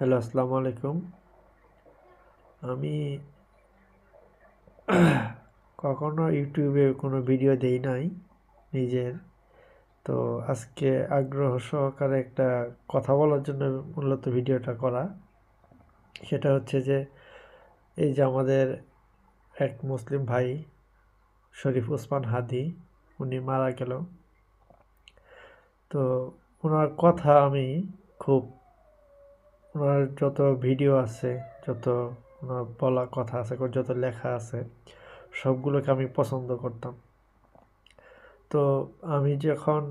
Hello, আসসালামু আলাইকুম। আমি কখনো ইউটিউবে কোনো ভিডিও দেই নাই নিজের। তো আজকে আগ্রহ সহকারে একটা কথা বলার জন্য মূলত ভিডিওটা করা। সেটা হচ্ছে যে, এই যে আমাদের এক মুসলিম ভাই, শরীফ ওসমান হাদি, উনি মারা গেল। তো ওনার কথা আমি খুব ওনার যত ভিডিও আছে, যত ওনার বলা কথা আছে যত লেখা আছে, সবগুলোকে আমি পছন্দ করতাম। তো আমি যখন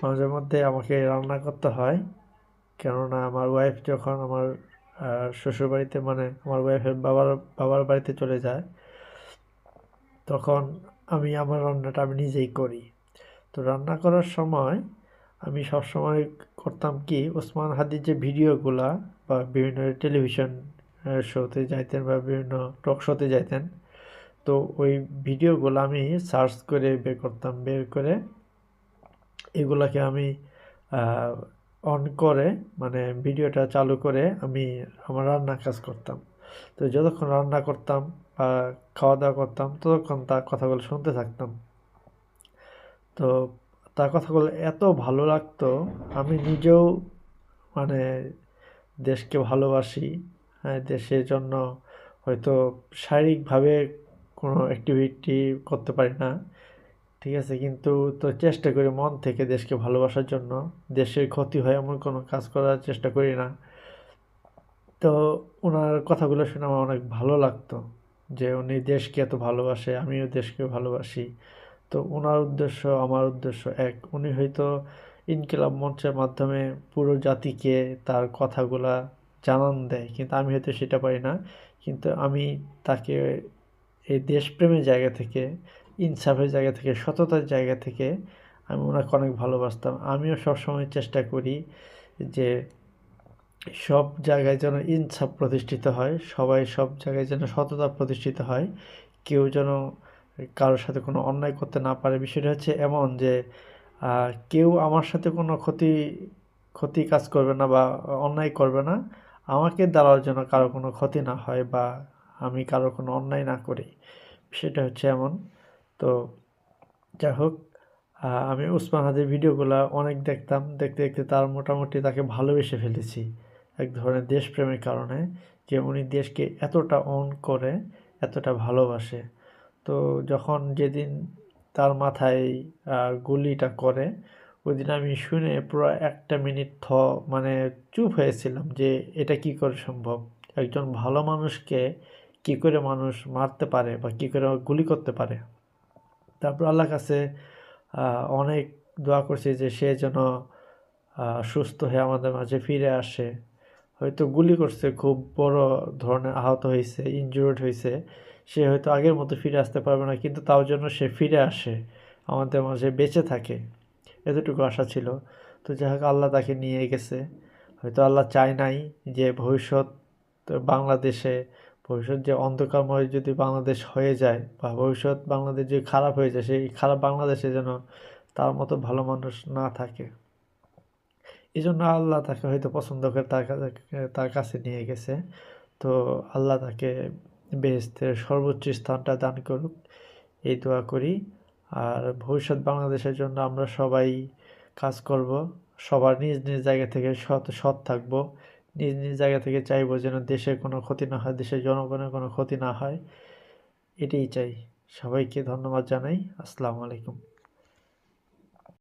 মাঝে মধ্যে আমাকে রান্না করতে হয়, কেননা আমার ওয়াইফ যখন আমার শ্বশুরবাড়িতে মানে আমার ওয়াইফের বাবার বাবার বাড়িতে চলে যায়, তখন আমি আমার রান্নাটা আমি নিজেই করি। তো রান্না করার সময় আমি সবসময় করতাম কি, ওসমান হাদির যে ভিডিওগুলা বা বিভিন্ন টেলিভিশন শোতে যাইতেন বা বিভিন্ন টক শোতে যাইতেন, তো ওই ভিডিওগুলো আমি সার্চ করে বের করতাম, বের করে এগুলাকে আমি অন করে মানে ভিডিওটা চালু করে আমি আমার রান্নার কাজ করতাম। তো যতক্ষণ রান্না করতাম বা খাওয়া দাওয়া করতাম, ততক্ষণ তার কথাগুলো শুনতে থাকতাম। তো তার কথাগুলো এত ভালো লাগতো। আমি নিজেও মানে দেশকে ভালোবাসি। হ্যাঁ দেশের জন্য হয়তো শারীরিকভাবে কোনো অ্যাক্টিভিটি করতে পারি না। ঠিক আছে, কিন্তু তো চেষ্টা করি মন থেকে দেশকে ভালোবাসার জন্য। দেশের ক্ষতি হয় এমন কোনো কাজ করার চেষ্টা করি না। তো ওনার কথাগুলো শুনে আমার অনেক ভালো লাগতো যে উনি দেশকে এত ভালোবাসে, আমিও দেশকে ভালোবাসি। তো ওনার উদ্দেশ্য, আমার উদ্দেশ্য এক। উনি হয়তো ইনকিলাব মঞ্চের মাধ্যমে পুরো জাতিকে তার কথাগুলা জানান দেয়, কিন্তু আমি হয়তো সেটা পারি না। কিন্তু আমি তাকে এই দেশপ্রেমের জায়গা থেকে, ইনসাফের জায়গা থেকে, সততার জায়গা থেকে আমি ওনাকে অনেক ভালোবাসতাম। আমিও সবসময় চেষ্টা করি যে সব জায়গায় যেন ইনসাফ প্রতিষ্ঠিত হয়, সবাই সব জায়গায় যেন সততা প্রতিষ্ঠিত হয়, কেউ যেন কারোর সাথে কোনো অন্যায় করতে না পারে। বিষয়টা হচ্ছে এমন যে কেউ আমার সাথে কোনো ক্ষতি ক্ষতি কাজ করবে না বা অন্যায় করবে না। আমাকে দ্বারাও জন্য কারও কোনো ক্ষতি না হয় বা আমি কারও কোনো অন্যায় না করি। সেটা হচ্ছে এমন। তো যাই হোক আমি উসমান হাদির ভিডিওগুলো অনেক দেখতাম। দেখতে দেখতে তার মোটামুটি তাকে ভালোবেসে ফেলেছি এক ধরনের দেশপ্রেমের কারণে। যে উনি দেশকে এতটা অন করে, এতটা ভালোবাসে। তো যখন যেদিন তার মাথায় গুলিটা করে ওই দিন আমি শুনে পুরো একটা মিনিট থ মানে চুপ হয়েছিলাম যে এটা কি করে সম্ভব? একজন ভালো মানুষকে কি করে মানুষ মারতে পারে বা কি করে গুলি করতে পারে? তারপর আল্লাহর কাছে অনেক দোয়া করছি যে সে যেন সুস্থ হয়ে আমাদের মাঝে ফিরে আসে। হয়তো গুলি করছে, খুব বড় ধরনের আহত হয়েছে ইনজুর্ড হয়েছে। সে হয়তো আগের মতো ফিরে আসতে পারবে না, কিন্তু তাও জন্য সে ফিরে আসে। আমাদের মাঝে বেঁচে থাকে। এতটুকু আশা ছিল। তো যাই হোক, আল্লাহ তাকে নিয়ে গেছে। হয়তো আল্লাহ চায় নাই যে ভবিষ্যৎ বাংলাদেশে, ভবিষ্যৎ যে অন্ধকারময় যদি বাংলাদেশ হয়ে যায় বা ভবিষ্যৎ বাংলাদেশ যদি খারাপ হয়ে যায়, সেই খারাপ বাংলাদেশে যেন তার মতো ভালো মানুষ না থাকে। এই জন্য আল্লাহ তাকে হয়তো পছন্দ করে তার তার কাছে নিয়ে গেছে। তো আল্লাহ তাকে বেহেস্তের সর্বোচ্চ স্থানটা দান করুক। এই দোয়া করি। আর ভবিষ্যৎ বাংলাদেশের জন্য আমরা সবাই কাজ করব। সবার নিজ নিজ জায়গা থেকে সৎ সৎ থাকব। নিজ নিজ জায়গা থেকে চাইব যেন দেশের কোনো ক্ষতি না হয়, দেশের জনগণের কোনো ক্ষতি না হয়। এটাই চাই। সবাইকে ধন্যবাদ জানাই। আসসালামু আলাইকুম।